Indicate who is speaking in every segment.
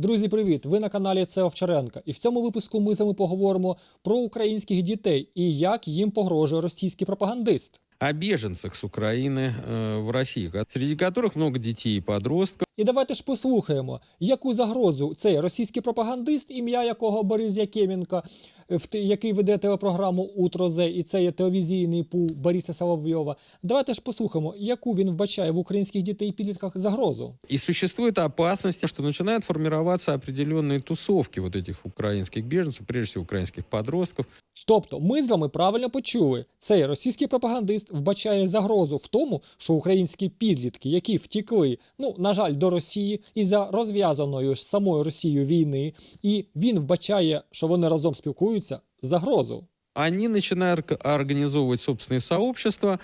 Speaker 1: Друзі, привіт! Ви на каналі Це Овчаренка. І в цьому випуску ми з вами поговоримо про українських дітей і як їм погрожує російський пропагандист.
Speaker 2: о беженцах с Украины э, в России, ко- среди которых много детей и подростков.
Speaker 1: І давайте ж послухаємо, яку загрозу цей російський пропагандист, ім'я якого Борис Якименко, е, в те- який веде телепрограму Утро Зе, і це є телевізійний пул Бориса Соловйова. Давайте ж послухаємо, яку він вбачає в українських дітей і підлітках загрозу.
Speaker 2: И существует опасность, что начинают формироваться определенные тусовки вот этих украинских беженцев, прежде всего украинских подростков.
Speaker 1: Тобто, ми з вами правильно почули, цей російський пропагандист вбачає загрозу в тому, що українські підлітки, які втікли, ну на жаль, до Росії із за розв'язаної ж самою Росією війни, і він вбачає, що вони разом спілкуються, загрозу.
Speaker 2: Они начинают орг- организовывать собственные сообщества,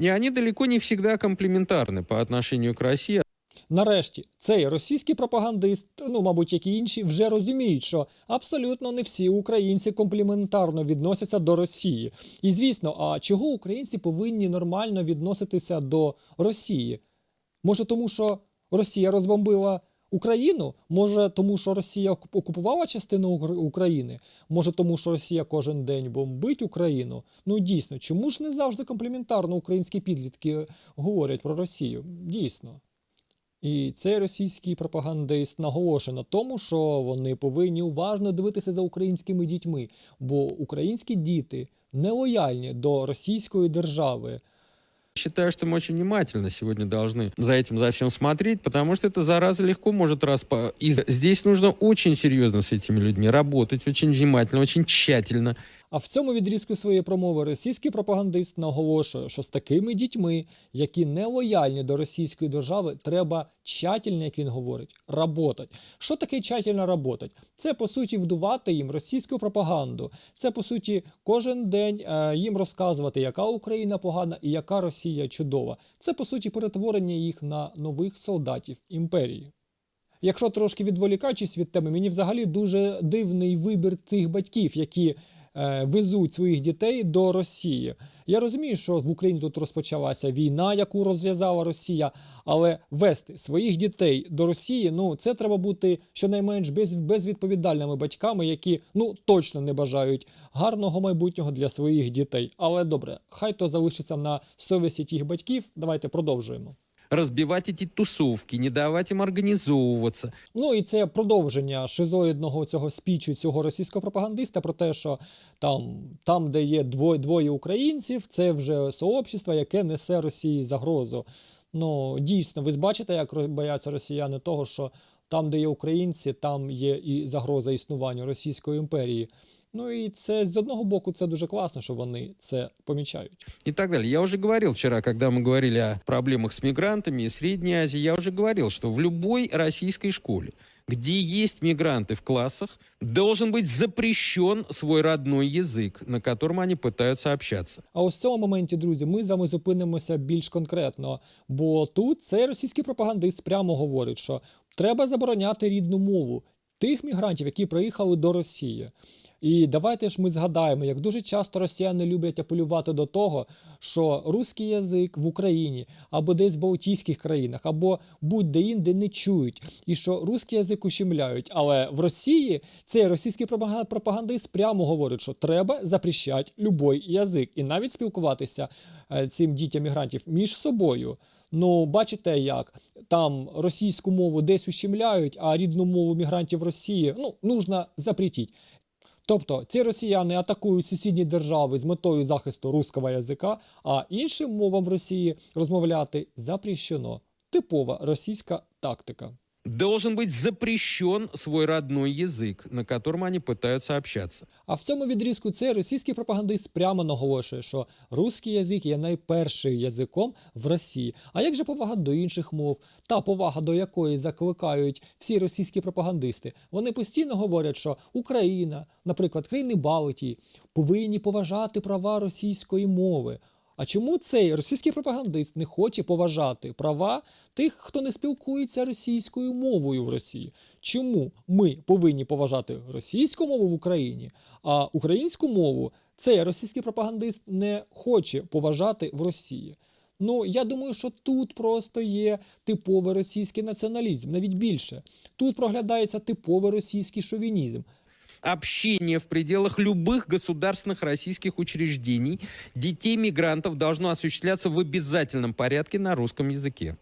Speaker 2: и они далеко не всегда комплементарны по отношению к России.
Speaker 1: Нарешті, цей російський пропагандист, ну мабуть, як і інші, вже розуміють, що абсолютно не всі українці компліментарно відносяться до Росії. І звісно, а чого українці повинні нормально відноситися до Росії? Може, тому що Росія розбомбила Україну? Може, тому що Росія окупувала частину України? Може, тому що Росія кожен день бомбить Україну? Ну дійсно, чому ж не завжди компліментарно українські підлітки говорять про Росію? Дійсно. І цей російський пропагандист наголошує на тому, що вони повинні уважно дивитися за українськими дітьми, бо українські діти нелояльні до російської держави.
Speaker 2: Считаю, что мы очень внимательно сегодня должны за этим, за всем смотреть, потому что эта зараза легко может распа... И здесь нужно очень серьезно с этими людьми работать, очень внимательно, очень тщательно.
Speaker 1: А в цьому відрізку своєї промови російський пропагандист наголошує, що з такими дітьми, які не лояльні до російської держави, треба тщательно, як він говорить, работать. Що таке тщательно работать? Це по суті вдувати їм російську пропаганду. Це по суті кожен день е, їм розказувати, яка Україна погана і яка Росія чудова. Це по суті перетворення їх на нових солдатів імперії. Якщо трошки відволікаючись від теми, мені взагалі дуже дивний вибір тих батьків, які везуть своїх дітей до Росії. Я розумію, що в Україні тут розпочалася війна, яку розв'язала Росія, але вести своїх дітей до Росії, ну це треба бути щонайменш без, безвідповідальними батьками, які ну точно не бажають гарного майбутнього для своїх дітей. Але добре, хай то залишиться на совісті тих батьків. Давайте продовжуємо.
Speaker 2: Разбивать эти тусовки, не давать им организовываться.
Speaker 1: Ну і це продовження шизоїдного цього спічу цього російського пропагандиста про те, що там, там де є двоє, двоє українців, це вже сообщество, яке несе Росії загрозу. Ну дійсно, ви ж бачите, як бояться росіяни того, що там, де є українці, там є і загроза існуванню Російської імперії. Ну і це з одного боку це дуже класно, що вони це помічають.
Speaker 2: и так далее. Я уже говорил вчера, когда мы говорили о проблемах с мигрантами и Средней Азии, я уже говорил, что в любой российской школе, где есть мигранты в классах, должен быть запрещен свой родной язык, на котором они пытаются общаться.
Speaker 1: А ось в цьому моменті, друзі, ми з вами зупинимося більш конкретно. Бо тут цей російський пропагандист прямо говорить, що треба забороняти рідну мову тих мігрантів, які приїхали до Росії. І давайте ж ми згадаємо, як дуже часто росіяни люблять апелювати до того, що русський язик в Україні або десь в Балтійських країнах, або будь-де інде не чують, і що русський язик ущемляють. Але в Росії цей російський пропагандист прямо говорить, що треба запрещати любой язик і навіть спілкуватися е, цим дітям мігрантів між собою. Ну, бачите, як там російську мову десь ущемляють, а рідну мову мігрантів Росії ну, нужно запретити. Тобто ці росіяни атакують сусідні держави з метою захисту руського язика, а іншим мовам в Росії розмовляти запрещено. Типова російська тактика
Speaker 2: Должен быть запрещен свой родной язык, на котором они пытаются общаться.
Speaker 1: А в цьому відрізку цей російський пропагандист прямо наголошує, що русський язик є найпершим язиком в Росії. А як же повага до інших мов, та повага до якої закликають всі російські пропагандисти? Вони постійно говорять, що Україна, наприклад, країни Балтії, повинні поважати права російської мови. А чому цей російський пропагандист не хоче поважати права тих, хто не спілкується російською мовою в Росії? Чому ми повинні поважати російську мову в Україні, а українську мову цей російський пропагандист не хоче поважати в Росії? Ну, я думаю, що тут просто є типовий російський націоналізм, навіть більше. Тут проглядається типовий російський шовінізм
Speaker 2: общение в пределах любых государственных российских учреждений детей мигрантов должно осуществляться в обязательном порядке на русском языке.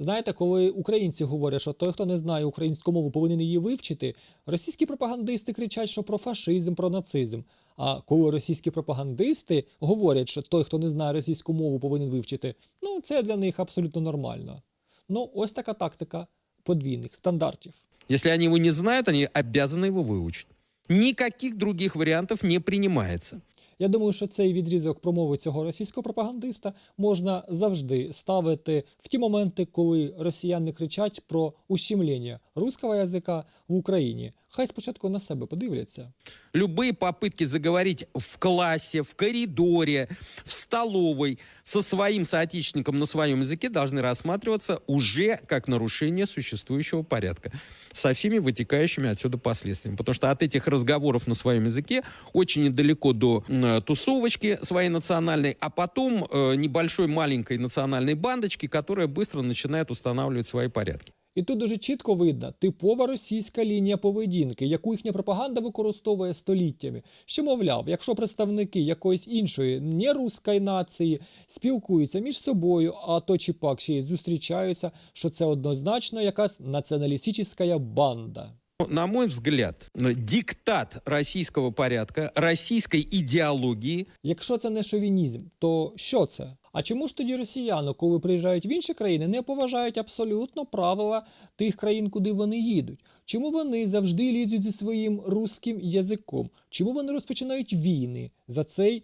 Speaker 1: Знаєте, коли українці говорять, що той, хто не знає українську мову, повинен її вивчити, російські пропагандисти кричать, що про фашизм, про нацизм. А коли російські пропагандисти говорять, що той, хто не знає російську мову, повинен вивчити, ну це для них абсолютно нормально. Ну, ось така тактика подвійних стандартів.
Speaker 2: Если они его не знают, они обязаны его выучить. Никаких других варіантів не приймається.
Speaker 1: Я думаю, що цей відрізок промови цього російського пропагандиста можна завжди ставити в ті моменти, коли росіяни кричать про ущемлення руського язика в Україні. Хай спочатку на себе подивляться.
Speaker 2: Любые попытки заговорить в классе, в коридоре, в столовой со своим соотечественником на своем языке должны рассматриваться уже как нарушение существующего порядка со всеми вытекающими отсюда последствиями. Потому что от этих разговоров на своем языке очень недалеко до м, тусовочки своей национальной, а потом э, небольшой маленькой национальной бандочки, которая быстро начинает устанавливать свои порядки.
Speaker 1: І тут дуже чітко видно типова російська лінія поведінки, яку їхня пропаганда використовує століттями. Що, мовляв, якщо представники якоїсь іншої неруської нації спілкуються між собою, а то чи пак ще й зустрічаються, що це однозначно якась націоналістична банда.
Speaker 2: На мой взгляд, диктат российского порядка, российской идеологии
Speaker 1: Якщо це не шовінізм, то що це? А чому ж тоді росіяни, коли приїжджають в інші країни, не поважають абсолютно правила тих країн, куди вони їдуть? Чому вони завжди лізуть зі своїм руським язиком? Чому вони розпочинають війни за цей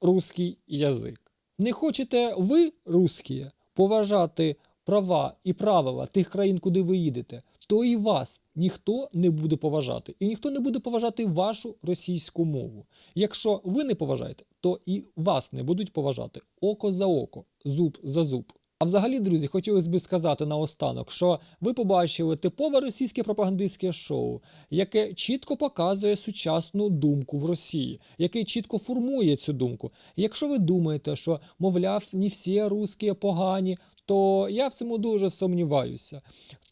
Speaker 1: руський язик? Не хочете ви, русські, поважати права і правила тих країн, куди ви їдете, то і вас ніхто не буде поважати. І ніхто не буде поважати вашу російську мову. Якщо ви не поважаєте, то і вас не будуть поважати око за око, зуб за зуб. А взагалі, друзі, хотілося б сказати наостанок, що ви побачили типове російське пропагандистське шоу, яке чітко показує сучасну думку в Росії, яке чітко формує цю думку. Якщо ви думаєте, що, мовляв, не всі русські погані, то я в цьому дуже сумніваюся.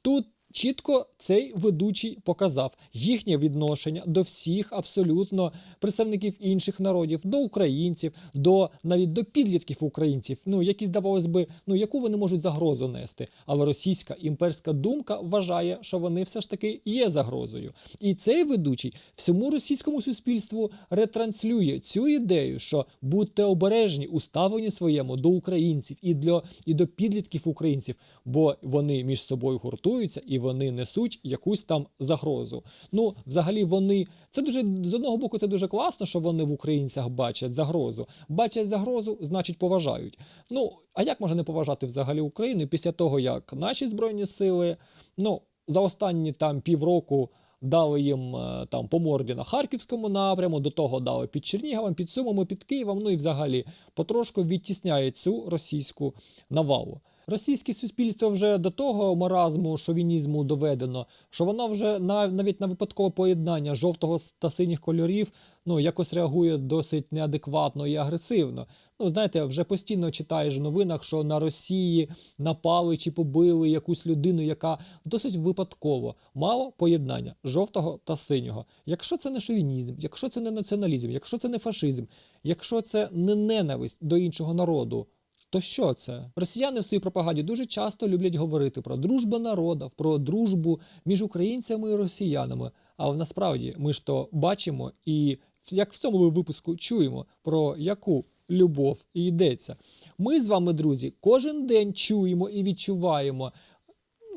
Speaker 1: Тут чітко цей ведучий показав їхнє відношення до всіх абсолютно представників інших народів, до українців, до навіть до підлітків українців, ну які здавалось би, ну яку вони можуть загрозу нести. Але російська імперська думка вважає, що вони все ж таки є загрозою. І цей ведучий всьому російському суспільству ретранслює цю ідею, що будьте обережні у ставленні своєму до українців і для і до підлітків українців, бо вони між собою гуртуються і вони несуть якусь там загрозу. Ну, взагалі, вони це дуже з одного боку, це дуже класно, що вони в українцях бачать загрозу. Бачать загрозу, значить поважають. Ну а як можна не поважати взагалі Україну після того, як наші збройні сили ну за останні там півроку. Дали їм е, там по морді на харківському напряму, до того дали під Черніговом, під Сумами, під Києвом. Ну і взагалі потрошку відтісняють цю російську навалу. Російське суспільство вже до того маразму шовінізму доведено, що воно вже на навіть на випадкове поєднання жовтого та синіх кольорів ну якось реагує досить неадекватно і агресивно. Ну, знаєте, вже постійно читаєш в новинах, що на Росії напали чи побили якусь людину, яка досить випадково мала поєднання жовтого та синього. Якщо це не шовінізм, якщо це не націоналізм, якщо це не фашизм, якщо це не ненависть до іншого народу. То що це? Росіяни в своїй пропаганді дуже часто люблять говорити про дружбу народів, про дружбу між українцями і росіянами. А насправді ми ж то бачимо і як в цьому випуску чуємо, про яку любов і йдеться. Ми з вами, друзі, кожен день чуємо і відчуваємо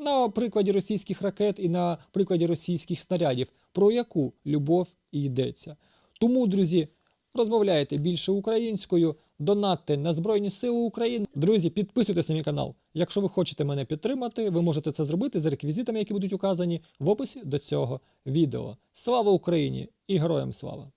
Speaker 1: на прикладі російських ракет і на прикладі російських снарядів, про яку любов і йдеться. Тому, друзі, розмовляйте більше українською, донатьте на Збройні Сили України. Друзі, підписуйтесь на мій канал. Якщо ви хочете мене підтримати, ви можете це зробити за реквізитами, які будуть указані в описі до цього відео. Слава Україні і героям слава!